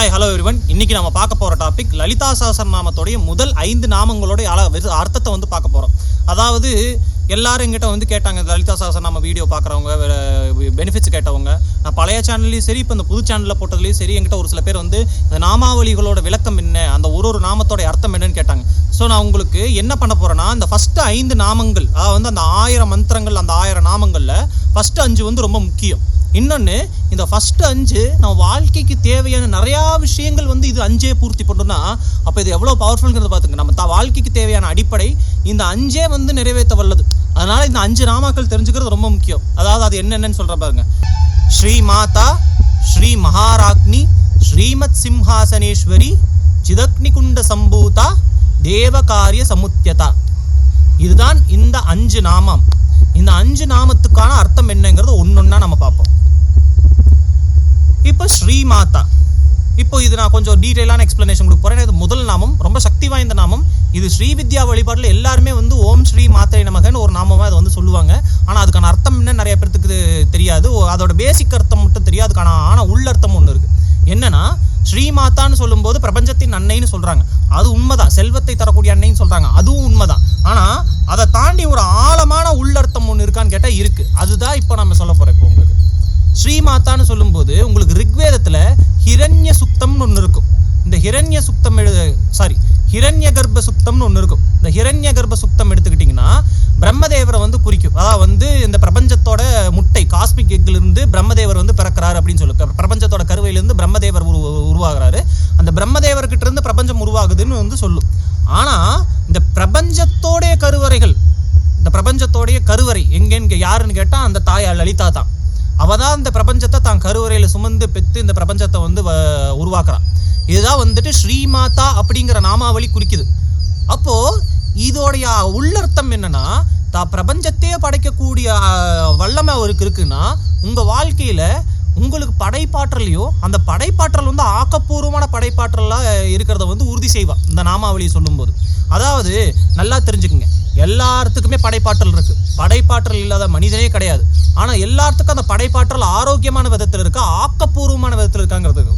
Hi hello everyone இன்னைக்கு நம்ம பார்க்க போகிற டாபிக் லலிதா சஹஸ்ரநாமத்தோடைய முதல் ஐந்து நாமங்களோட அள அர்த்தத்தை வந்து பார்க்க போகிறோம் அதாவது எல்லாரும் எங்கிட்ட வந்து கேட்டாங்க இந்த லலிதா நாம வீடியோ பார்க்குறவங்க பெனிஃபிட்ஸ் கேட்டவங்க. நான் பழைய சேனல்லையும் சரி இப்போ இந்த புது சேனலில் போட்டதுலையும் சரி எங்கிட்ட ஒரு சில பேர் வந்து இந்த நாமாவளிகளோட விளக்கம் என்ன அந்த ஒரு ஒரு நாமத்தோட அர்த்தம் என்னன்னு கேட்டாங்க. ஸோ நான் உங்களுக்கு என்ன பண்ண போகிறேன்னா இந்த ஃபஸ்ட்டு ஐந்து நாமங்கள் அதாவது வந்து அந்த ஆயிரம் மந்திரங்கள் அந்த ஆயிரம் நாமங்களில் ஃபஸ்ட்டு அஞ்சு வந்து ரொம்ப முக்கியம். இன்னொன்று இந்த ஃபஸ்ட்டு அஞ்சு நம்ம வாழ்க்கைக்கு தேவையான நிறையா விஷயங்கள் வந்து இது அஞ்சே பூர்த்தி பண்ணணும்னா அப்போ இது எவ்வளோ பவர்ஃபுல்ங்கிறத பார்த்துங்க நம்ம த வாழ்க்கைக்கு தேவையான அடிப்படை இந்த அஞ்சே வந்து நிறைவேற்ற வல்லது அதனால் இந்த அஞ்சு நாமாக்கள் தெரிஞ்சுக்கிறது ரொம்ப முக்கியம். அதாவது அது என்னென்னு சொல்கிற பாருங்க. ஸ்ரீ மாதா ஸ்ரீ மகாராக்னி ஸ்ரீமத் சிம்ஹாசனேஸ்வரி சிதக்னி குண்ட சம்பூதா தேவகாரிய சமுத்தியதா. இதுதான் இந்த அஞ்சு நாமம். இந்த அஞ்சு நாமத்துக்கான அர்த்தம் என்னங்கிறது ஒன்று ஒன்றா நம்ம பார்ப்போம். இப்போ ஸ்ரீமாதா. இப்போ இது நான் கொஞ்சம் டீட்டெயிலான எக்ஸ்பிளனேஷன் கொடுக்க போகிறேன் இது முதல் நாமம் ரொம்ப சக்தி வாய்ந்த நாமம். இது ஸ்ரீ வித்யா வழிபாட்டில் எல்லாருமே வந்து ஓம் ஸ்ரீ மாத்திரை நமகன்னு ஒரு நாமமாக அதை வந்து சொல்லுவாங்க. ஆனால் அதுக்கான அர்த்தம் என்ன? நிறைய பேர்த்துக்கு தெரியாது. அதோட பேசிக் அர்த்தம் மட்டும் தெரியாது. அதுக்கான ஆனால் உள்ளர்த்தம் ஒன்று இருக்கு. என்னன்னா ஸ்ரீமாதான்னு சொல்லும்போது பிரபஞ்சத்தின் அன்னைன்னு சொல்றாங்க. அது உண்மைதான். செல்வத்தை தரக்கூடிய அன்னைன்னு சொல்றாங்க. அதுவும் உண்மைதான். ஆனா அதை தாண்டி ஒரு ஆழமான உள்ளர்த்தம் ஒன்று இருக்கான்னு கேட்டா இருக்கு. அதுதான் இப்போ நம்ம சொல்ல போகிறோம் இப்போ உங்களுக்கு. ஸ்ரீமாதான்னு சொல்லும்போது உங்களுக்கு ரிக்வேதத்தில் ஹிரண்ய சுத்தம்னு ஒன்று இருக்கும். இந்த ஹிரண்ய சுத்தம் எழுத சாரி ஹிரண்ய கர்ப்ப சுத்தம்னு ஒன்று இருக்கும். இந்த ஹிரண்ய கர்ப்ப சுத்தம் எடுத்துக்கிட்டிங்கன்னா பிரம்மதேவரை வந்து குறிக்கும். அதாவது வந்து இந்த பிரபஞ்சத்தோட முட்டை காஸ்மிக் எக்லேருந்து பிரம்மதேவர் வந்து பிறக்கிறாரு அப்படின்னு சொல்லு. பிரபஞ்சத்தோட கருவையிலேருந்து பிரம்மதேவர் உரு உருவாகிறாரு. அந்த பிரம்மதேவர்கிட்ட இருந்து பிரபஞ்சம் உருவாகுதுன்னு வந்து சொல்லும். ஆனால் இந்த பிரபஞ்சத்தோடைய கருவறைகள் இந்த பிரபஞ்சத்தோடைய கருவறை எங்கேன்னு யாருன்னு கேட்டால் அந்த தாயா லலிதா தான். அவ தான் இந்த பிரபஞ்சத்தை தான் கருவறையில் சுமந்து பெற்று இந்த பிரபஞ்சத்தை வந்து வ- உருவாக்குறான். இதுதான் வந்துட்டு ஸ்ரீமாதா அப்படிங்கிற நாமாவளி குறிக்குது. அப்போ இதோடைய உள்ளர்த்தம் என்னன்னா தான் பிரபஞ்சத்தையே படைக்கக்கூடிய வல்லமை அவருக்கு இருக்குன்னா உங்க வாழ்க்கையில உங்களுக்கு படைப்பாற்றலையோ அந்த படைப்பாற்றல் வந்து ஆக்கப்பூர்வமான படைப்பாற்றலாக இருக்கிறத வந்து உறுதி செய்வாள் இந்த நாமாவளியை சொல்லும்போது. அதாவது நல்லா தெரிஞ்சுக்குங்க. எல்லாத்துக்குமே படைப்பாற்றல் இருக்கு. படைப்பாற்றல் இல்லாத மனிதனே கிடையாது. ஆனால் எல்லாத்துக்கும் அந்த படைப்பாற்றல் ஆரோக்கியமான விதத்தில் இருக்கா? ஆக்கப்பூர்வமான விதத்தில் இருக்காங்கிறதுக்கு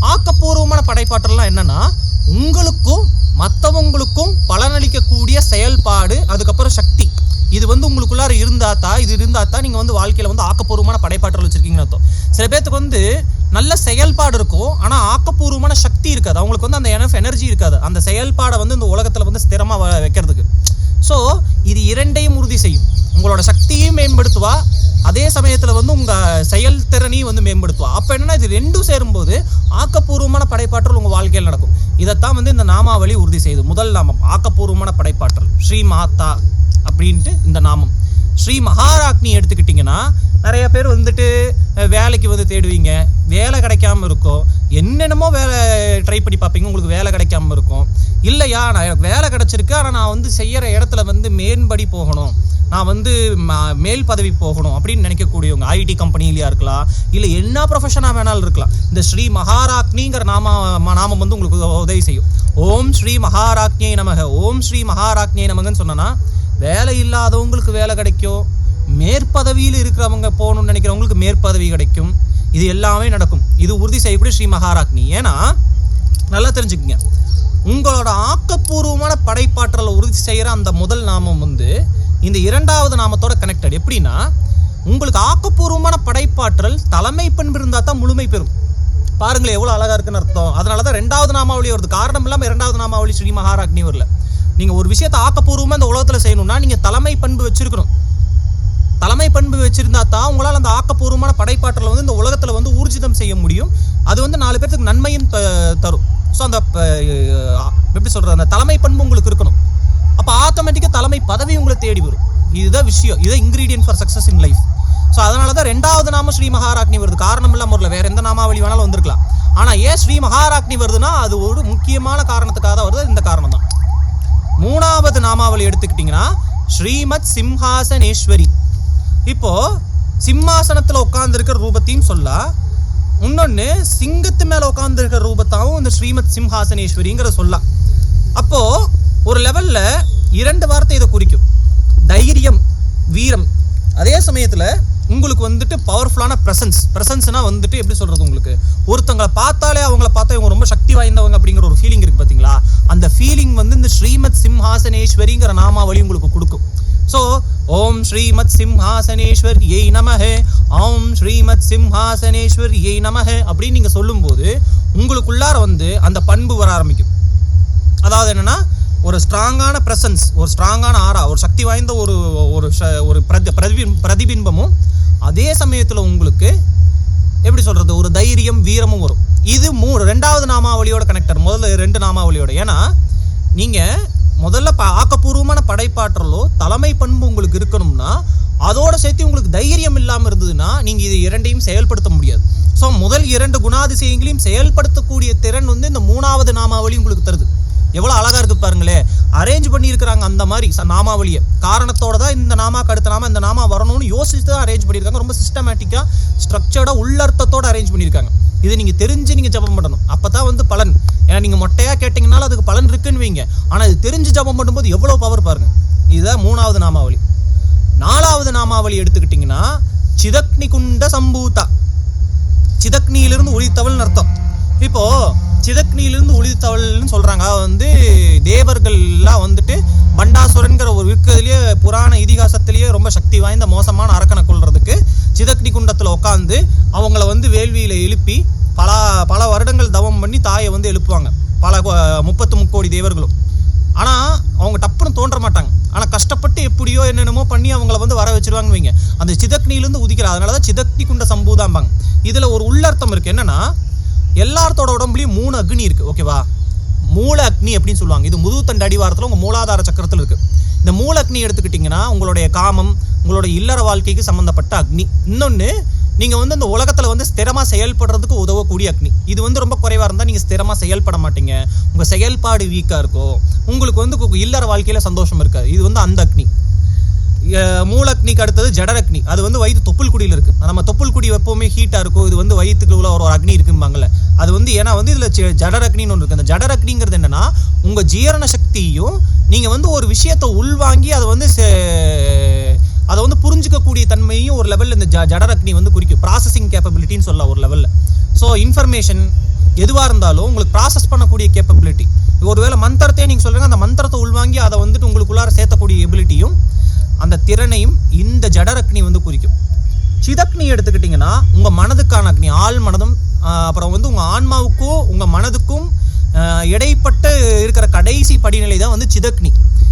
ஆக்கப்பூர்வமான படைப்பாற்றல்லாம் என்னன்னா உங்களுக்கும் மற்றவங்களுக்கும் பலனளிக்கக்கூடிய செயல்பாடு அதுக்கப்புறம் சக்தி. இது வந்து உங்களுக்குள்ளார இருந்தாத்தா இது இருந்தால் தான் நீங்கள் வந்து வாழ்க்கையில் வந்து ஆக்கப்பூர்வமான படைப்பாற்றல் வச்சுருக்கீங்கன்னு அர்த்தம். சில பேர்த்துக்கு வந்து நல்ல செயல்பாடு இருக்கும் ஆனால் ஆக்கப்பூர்வமான சக்தி இருக்காது. அவங்களுக்கு வந்து அந்த எனஃப் எனர்ஜி இருக்காது. அந்த செயல்பாடை வந்து இந்த உலகத்தில் வந்து ஸ்திரமாக வ- வைக்கிறதுக்கு. ஸோ இது இரண்டையும் உறுதி செய்யும். உங்களோட சக்தியையும் மேம்படுத்துவா அதே சமயத்தில் வந்து உங்கள் செயல்திறனையும் வந்து மேம்படுத்துவா. அப்போ என்னென்னா இது ரெண்டும் சேரும்போது ஆக்கப்பூர்வமான படைப்பாற்றல் உங்கள் வாழ்க்கையில் நடக்கும். இதைத்தான் வந்து இந்த நாமாவளி உறுதி செய்யுது. முதல் நாமம் ஆக்கப்பூர்வமான படைப்பாற்றல். ஸ்ரீ மாதா அப்படின்ட்டு இந்த நாமம். ஸ்ரீ மகாராக்னி எடுத்துக்கிட்டிங்கன்னா நிறைய பேர் வந்துட்டு வேலைக்கு வந்து தேடுவீங்க. வேலை கிடைக்காம இருக்கும் என்னென்னமோ வேலை ட்ரை பண்ணி பார்ப்பீங்க. உங்களுக்கு வேலை கிடைக்காம இருக்கும். இல்லையா? நான் எனக்கு வேலை கிடைச்சிருக்கு. ஆனால் நான் வந்து செய்கிற இடத்துல வந்து மேன்படி போகணும். நான் வந்து ம- மேல் பதவி போகணும் அப்படின்னு நினைக்கக்கூடியவங்க ஐடி கம்பெனிலையா இருக்கலாம். இல்லை என்ன ப்ரொஃபஷனாக வேணாலும் இருக்கலாம். இந்த ஸ்ரீ மகாராக்னிங்கிற நாம நாமம் வந்து உங்களுக்கு உத- உதவி செய்யும். ஓம் ஸ்ரீ மகாராக்னியை நமக. ஓம் ஸ்ரீ மகாராக்னியை நமகன்னு சொன்னனா வேலை இல்லாதவங்களுக்கு வேலை கிடைக்கும். மேற்பதவியில் இருக்கிறவங்க போகணும்னு நினைக்கிறவங்களுக்கு மேற்பதவி கிடைக்கும். இது எல்லாமே நடக்கும். இது உறுதி செய்யக்கூடிய ஸ்ரீ மகாராக்னி. ஏன்னா நல்லா தெரிஞ்சுக்கங்க. உங்களோட ஆக்கப்பூர்வமான படைப்பாற்றலை உறுதி செய்கிற அந்த முதல் நாமம் வந்து இந்த இரண்டாவது நாமத்தோட கனெக்டட் எப்படின்னா உங்களுக்கு ஆக்கப்பூர்வமான படைப்பாற்றல் தலைமை பண்பு இருந்தால் தான் முழுமை பெறும். பாருங்களேன் எவ்வளோ அழகாக இருக்குன்னு அர்த்தம். அதனால தான் ரெண்டாவது நாமாவளி வருது. காரணம் இல்லாமல் இரண்டாவது நாமாவளி ஸ்ரீ மகாராக்னி வரல. நீங்கள் ஒரு விஷயத்தை ஆக்கப்பூர்வமாக இந்த உலகத்தில் செய்யணும்னா நீங்கள் தலைமை பண்பு வச்சுருக்கணும். தலைமை பண்பு வச்சிருந்தா தான் உங்களால் அந்த ஆக்கப்பூர்வமான படைப்பாற்றலை வந்து இந்த உலகத்தில் வந்து ஊர்ஜிதம் செய்ய முடியும். அது வந்து நாலு பேர்த்துக்கு நன்மையும் த- தரும். ஸோ அந்த எப்படி சொல்கிறது அந்த தலைமை பண்பு உங்களுக்கு இருக்கணும். அப்போ ஆட்டோமேட்டிக்காக தலைமை பதவி உங்களை தேடி வரும். இதுதான் விஷயம். இதுதான் ingredient for success in life so அதனால தான் ரெண்டாவது நாம ஸ்ரீ மகாராக்னி வருது. காரணம் இல்லாமல் வரல. வேறு எந்த நாமாவளி வேணாலும் வந்திருக்கலாம். ஆனால் ஏன் ஸ்ரீ மகாராக்னி வருதுன்னா அது ஒரு முக்கியமான காரணத்துக்காக தான் வருது. இந்த காரணம் தான். மூணாவது நாமாவளி எடுத்துக்கிட்டிங்கன்னா ஸ்ரீமத் சிம்ஹாசனேஸ்வரி. இப்போ சிம்மாசனத்துல உட்கார்ந்துருக்கிற ரூபத்தையும் சொல்லலாம் இன்னொன்னு சிங்கத்து மேல உட்கார்ந்துருக்கிற ரூபத்தாவும் இந்த ஸ்ரீமத் சிம்ஹாசனேஸ்வரிங்கிற சொல்லலாம் அப்போ ஒரு லெவல்ல இரண்டு வார்த்தை இதை குறிக்கும். தைரியம் வீரம். அதே சமயத்துல உங்களுக்கு வந்துட்டு பவர்ஃபுல்லான பிரசன்ஸ் பிரசன்ஸ்னா வந்துட்டு எப்படி சொல்றது உங்களுக்கு? ஒருத்தங்களை பார்த்தாலே அவங்கள பார்த்தா இவங்க ரொம்ப சக்தி வாய்ந்தவங்க அப்படிங்கிற ஒரு ஃபீலிங் இருக்கு பாத்தீங்களா? அந்த ஃபீலிங் வந்து இந்த ஸ்ரீமத் சிம்ஹாசனேஸ்வரிங்கிற நாமாவளி உங்களுக்கு கொடுக்கும். ஸோ ஓம் ஸ்ரீமத் சிம்ஹாசனேஸ்வர் ஏய் நமஹ ஓம் ஸ்ரீமத் சிம்ஹாசனேஸ்வர் ஏய் நமக அப்படின்னு நீங்கள் சொல்லும்போது உங்களுக்குள்ளார வந்து அந்த பண்பு வர ஆரம்பிக்கும். அதாவது என்னென்னா ஒரு ஸ்ட்ராங்கான ப்ரெசன்ஸ் ஒரு ஸ்ட்ராங்கான ஆரா ஒரு சக்தி வாய்ந்த ஒரு ஒரு ஒரு பிரதி பிரதிபிம்பமும் அதே சமயத்தில் உங்களுக்கு எப்படி சொல்கிறது ஒரு தைரியம் வீரமும் வரும். இது மூ ரெண்டாவது நாமாவளியோட கனெக்டர் முதல்ல ரெண்டு நாமாவளியோட. ஏன்னா நீங்கள் முதல்ல ஆக்கப்பூர்வமான படைப்பாற்றலோ தலைமை பண்பு உங்களுக்கு இருக்கணும்னா அதோட சேர்த்து உங்களுக்கு தைரியம் இல்லாமல் இருந்ததுன்னா நீங்கள் இது இரண்டையும் செயல்படுத்த முடியாது. ஸோ முதல் இரண்டு குணாதிசயங்களையும் செயல்படுத்தக்கூடிய திறன் வந்து இந்த மூணாவது நாமாவளி உங்களுக்கு தருது. எவ்வளோ அழகாக இருக்குது பாருங்களேன் அரேஞ்ச் பண்ணியிருக்கிறாங்க அந்த மாதிரி நாமாவளியை. காரணத்தோட தான் இந்த நாமாக்கு அடுத்த நாம இந்த நாமா வரணும்னு யோசிச்சு தான் அரேஞ்ச் பண்ணியிருக்காங்க. ரொம்ப சிஸ்டமேட்டிக்காக ஸ்ட்ரக்சர்டாக உள்ளர்த்தத்தோடு அரேஞ்ச் பண்ணியிருக்காங்க. இது நீங்கள் தெரிஞ்சு நீங்கள் ஜபம் பண்ணணும். அப்போ தான் வந்து பலன். ஏன்னா நீங்கள் மொட்டையா கேட்டிங்கனாலும் அதுக்கு பலன் இருக்குன்னு வைங்க. ஆனால் இது தெரிஞ்சு ஜபம் பண்ணும்போது எவ்வளோ பவர் பாருங்கள் இதுதான் மூணாவது நாமாவளி. நாலாவது நாமாவளி எடுத்துக்கிட்டிங்கன்னா சிதக்னி குண்ட சம்பூதா. சிதக்னியிலிருந்து உழித்தவள்னு அர்த்தம். இப்போது சிதக்னியிலிருந்து உழித்தவள்னு சொல்கிறாங்க அது வந்து தேவர்கள்லாம் வந்துட்டு பண்டாசுரன்கிற ஒரு இருக்கிறதுலேயே புராண இதிகாசத்திலேயே ரொம்ப சக்தி வாய்ந்த மோசமான அரக்கனை கொள்றதுக்கு சிதக்னி குண்டத்தில் உட்காந்து அவங்கள வந்து வேள்வியில் எழுப்பி பல பல வருடங்கள் தவம் பண்ணி தாயை வந்து எழுப்புவாங்க. பல முப்பத்து முக்கோடி தேவர்களும். ஆனால் அவங்க டப்புன்னு தோன்ற மாட்டாங்க. ஆனால் கஷ்டப்பட்டு எப்படியோ என்னென்னமோ பண்ணி அவங்கள வந்து வர வச்சிருவாங்கன்னு வைங்க. அந்த சிதக்னிலேருந்து உதிக்கிற அதனாலதான் சிதக்னி குண்ட சம்பூதாம்பாங்க. இதில் ஒரு உள்ளர்த்தம் இருக்குது என்னென்னா எல்லாத்தோட உடம்புலையும் மூணு அக்னி இருக்குது ஓகேவா மூல அக்னி அப்படின்னு சொல்லுவாங்க. இது முதுகுத்தண்டு அடிவாரத்தில் உங்கள் மூலாதார சக்கரத்தில் இருக்குது இந்த மூல அக்னி எடுத்துக்கிட்டிங்கன்னா உங்களுடைய காமம் உங்களுடைய இல்லற வாழ்க்கைக்கு சம்மந்தப்பட்ட அக்னி. இன்னொன்று நீங்கள் வந்து இந்த உலகத்தில் வந்து ஸ்திரமாக செயல்படுறதுக்கு உதவக்கூடிய அக்னி. இது வந்து ரொம்ப குறைவாக இருந்தால் நீங்கள் ஸ்திரமாக செயல்பட மாட்டீங்க. உங்கள் செயல்பாடு வீக்காக இருக்கும் உங்களுக்கு வந்து கு- இல்லற வாழ்க்கையில் சந்தோஷம் இருக்காது. இது வந்து அந்த அக்னி. மூலக்னிக்கு அடுத்தது ஜடரக்னி அது வந்து வயிற்று தொப்புள் குடியில் இருக்குது நம்ம தொப்புள் குடி எப்போவுமே ஹீட்டாக இருக்கும் இது வந்து வயிற்றுக்குள்ள ஒரு ஒரு அக்னி இருக்கும்பாங்கல்ல. அது வந்து ஏன்னா வந்து இதில் ஜடரக்னின்னு ஒன்று இருக்குது அந்த ஜடரக்னிங்கிறது என்னென்னா உங்கள் ஜீரண சக்தியும் நீங்கள் வந்து ஒரு விஷயத்தை உள்வாங்கி அதை வந்து செ- அதை வந்து புரிஞ்சுக்கக்கூடிய தன்மையும் ஒரு லெவல்ல இந்த ஜ- ஜடரக்னி வந்து குறிக்கும். ப்ராசஸிங் கேப்பபிலிட்டின்னு சொல்லலாம் ஒரு லெவலில் ஸோ இன்ஃபர்மேஷன் எதுவாக இருந்தாலும் உங்களுக்கு ப்ராசஸ் பண்ணக்கூடிய கேப்பபிலிட்டி ஒருவேளை மந்திரத்தையே நீங்கள் சொல்கிறீங்க அந்த மந்திரத்தை உள்வாங்கி அதை வந்துட்டு உங்களுக்குள்ளார சேர்த்தக்கூடிய எபிலிட்டியும் அந்த திறனையும் இந்த ஜடரக்னி வந்து குறிக்கும். சிதக்னி எடுத்துக்கிட்டிங்கன்னா உங்கள் மனதுக்கான அக்னி ஆள் மனதும் அப்புறம் வந்து உங்கள் ஆன்மாவுக்கும் உங்கள் மனதுக்கும் இடைப்பட்டு இருக்கிற கடைசி படிநிலை தான் வந்து சிதக்னி.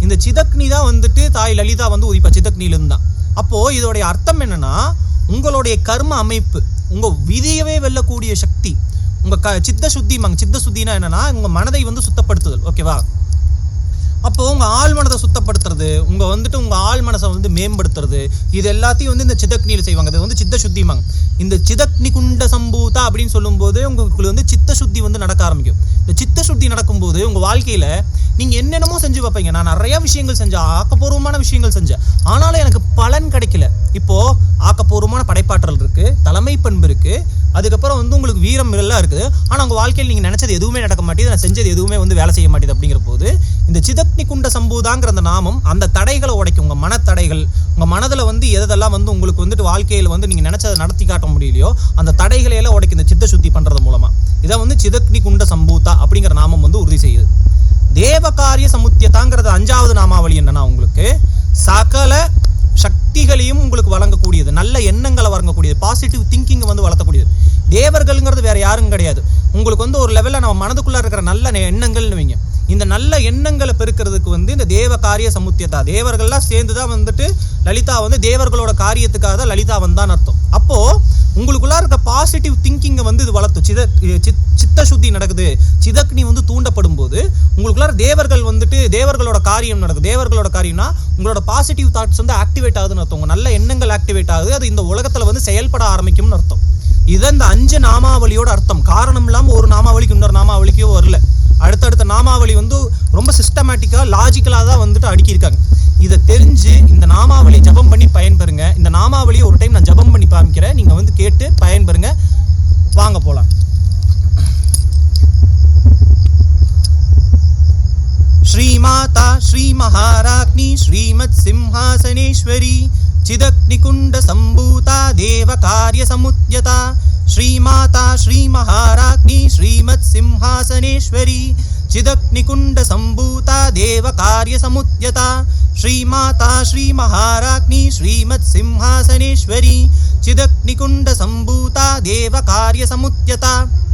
இந்த சிதக்னி தான் வந்துட்டு தாய் லலிதா வந்து உதிப்பா. சிதக்னியிலிருந்து தான் அப்போது இதோடைய அர்த்தம் என்னன்னா உங்களுடைய கர்ம அமைப்பு உங்கள் விதியவே வெல்லக்கூடிய சக்தி உங்கள் க சித்த சுத்திமாங்க சித்த சுத்தினா என்னன்னா உங்கள் மனதை வந்து சுத்தப்படுத்துதல். ஓகேவா? அப்போ உங்க ஆள் மனதை சுத்தப்படுத்துறது உங்க வந்துட்டு உங்க ஆள் மனசை வந்து மேம்படுத்துறது இது எல்லாத்தையும் வந்து இந்த சிதக்னியில் செய்வாங்க. அது வந்து சித்த சுத்திமாங்க. இந்த சிதக்னி குண்ட சம்பூதா அப்படின்னு சொல்லும்போது உங்களுக்கு வந்து சித்த சுத்தி வந்து நடக்க ஆரம்பிக்கும். இந்த சித்த சுத்தி நடக்கும்போது உங்க வாழ்க்கையில நீங்க என்னென்னமோ செஞ்சு பார்ப்பீங்க நான் நிறைய விஷயங்கள் செஞ்சேன். ஆக்கப்பூர்வமான விஷயங்கள் செஞ்சேன். ஆனாலும் எனக்கு பலன் கிடைக்கல. இப்போ ஆக்கப்பூர்வமான படைப்பாற்றல் இருக்கு தலைமை பண்பு இருக்கு. அதுக்கப்புறம் வந்து உங்களுக்கு வீரம் எல்லாம் இருக்குது. ஆனால் உங்கள் வாழ்க்கையில் நீங்கள் நினச்சது எதுவுமே நடக்க மாட்டேது நான் செஞ்சது எதுவுமே வந்து வேலை செய்ய மாட்டேது அப்படிங்கிற போது இந்த சிதப்னி குண்ட சம்பூதாங்கிற அந்த நாமம் அந்த தடைகளை உடைக்கும். உங்கள் மனத்தடைகள் உங்கள் மனதில் வந்து எதெல்லாம் வந்து உங்களுக்கு வந்துட்டு வாழ்க்கையில் வந்து நீங்கள் நினச்சதை நடத்தி காட்ட முடியலையோ அந்த தடைகளை எல்லாம் உடைக்கும் இந்த சித்த சுத்தி பண்ணுறது மூலமாக இதை வந்து சிதக்னி குண்ட சம்பூதா அப்படிங்கிற நாமம் வந்து உறுதி செய்யுது. தேவகாரிய சமுத்தியதாங்கிறது அஞ்சாவது நாமாவளி என்னன்னா உங்களுக்கு சகல சக்திகளையும் உங்களுக்கு வழங்கக்கூடியது நல்ல எண்ணங்களை வழங்கக்கூடியது பாசிட்டிவ் திங்கிங் வந்து வளர்த்தக்கூடியது. தேவர்கள்ங்கிறது வேறு யாரும் கிடையாது. உங்களுக்கு வந்து ஒரு லெவலில் நம்ம மனதுக்குள்ளே இருக்கிற நல்ல நெ- எண்ணங்கள்னு வைங்க. இந்த நல்ல எண்ணங்களை பெருக்கிறதுக்கு வந்து இந்த தேவ காரிய சமுத்தியதா தேவர்கள்லாம் சேர்ந்து தான் வந்துட்டு லலிதா வந்து தேவர்களோட காரியத்துக்காக தான் லலிதா வந்தான்னு அர்த்தம். அப்போது உங்களுக்குள்ளே இருக்க பாசிட்டிவ் திங்கிங்கை வந்து இது வளர்த்தும் சித சித்த சுத்தி நடக்குது. சிதக்னி வந்து தூண்டப்படும் போது உங்களுக்குள்ளார தேவர்கள் காரியம் நடக்குது. தேவர்களோட காரியம்னா உங்களோட பாசிட்டிவ் தாட்ஸ் வந்து ஆக்டிவேட் ஆகுதுன்னு அர்த்தம். நல்ல எண்ணங்கள் ஆக்டிவேட் ஆகுது. அது இந்த உலகத்தில் வந்து செயல்பட ஆரம்பிக்கும்னு அர்த்தம். இது இந்த அஞ்சு நாமாவளியோட அர்த்தம். காரணம் இல்லாமல் ஒரு நாமாவளிக்கு இன்னொரு நாமாவளிக்கோ வரல. அடுத்தடுத்த நாமாவளி வந்து ரொம்ப சிஸ்டமேட்டிக்காக லாஜிக்கலாக தான் வந்துட்டு அடுக்கியிருக்காங்க. இதை தெரிஞ்சு இந்த நாமாவளி ஜபம் பண்ணி பயன்பெறுங்க. இந்த நாமாவளியை ஒரு டைம் நான் ஜபம் பண்ணி காமிக்கிறேன். நீங்கள் வந்து கேட்டு பயன்பெறுங்க. வாங்க போகலாம் మాత శ్రీ మహారాజ్ని శ్రీమత్ సింహాసనేశ్వరి చిదగ్నికుండ సంభూత దేవ కార్య సముద్యత శ్రీమాత శ్రీ మహారాజ్ని శ్రీమత్ సింహాసనేశ్వరి చిదగ్నికుండ సంభూత దేవ కార్య సముద్యత శ్రీమాత శ్రీ మహారాజ్ని శ్రీమత్ సింహాసనేశ్వరి చిదగ్నికుండ సంభూత దేవ కార్య సముద్యత